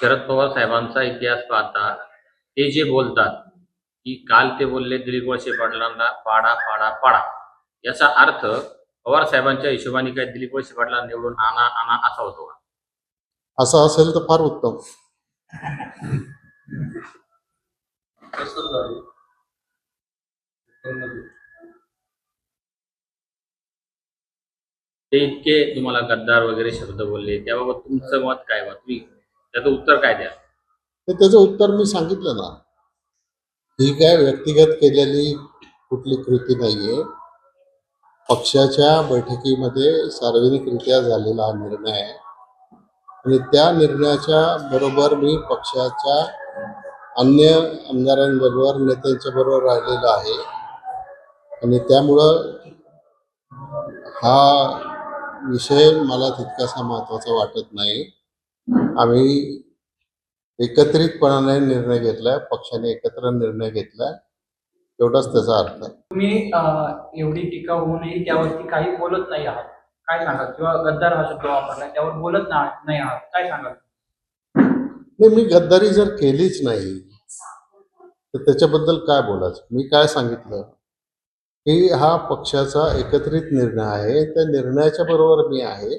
शरद पवार साहेबांचा इतिहास पाहता ते जे बोलतात की काल ते बोलले दिलीप वळसे पाटलांना पाडा पाडा पाडा. याचा अर्थ पवार साहेबांच्या हिशोबाने काय दिलीप वळसे पाटलांना निवडून आणा आणा असा होतो का? असं असेल तर फार उत्तम. ते इतके तुम्हाला गद्दार वगैरे शब्द बोलले त्याबाबत तुमचं मत काय बा? तुम्ही त्याचं उत्तर काय द्या? तर त्याचं उत्तर मी सांगितलं ना. ही काय व्यक्तिगत केलेली कुठली कृती नाहीये. पक्षाच्या बैठकीमध्ये सार्वजनिकरित्या झालेला हा निर्णय आहे आणि त्या निर्णयाच्या बरोबर मी पक्षाच्या अन्य आमदारांबरोबर नेत्यांच्या बरोबर राहिलेलो आहे. आणि त्यामुळं हा विषय मला तितकासा महत्त्वाचा वाटत नाही. आम्ही एकत्रितपणाने निर्णय घेतलाय पक्षाने एकत्र निर्णय घेतलाय एवढाच त्याचा अर्थ आहे. तुम्ही एवढी टीका होऊनही त्यावरती काही बोलत नाही आहात. काय सांगाल? किंवा गद्दार हा शब्द वापरला त्यावर बोलत नाही आहात. काय सांगाल? नाही मी गद्दारी जर केलीच नाही तर त्याच्याबद्दल काय बोलायचं? मी काय सांगितलं? की हा पक्षाचा एकत्रित निर्णय आहे त्या निर्णयाच्या बरोबर मी आहे.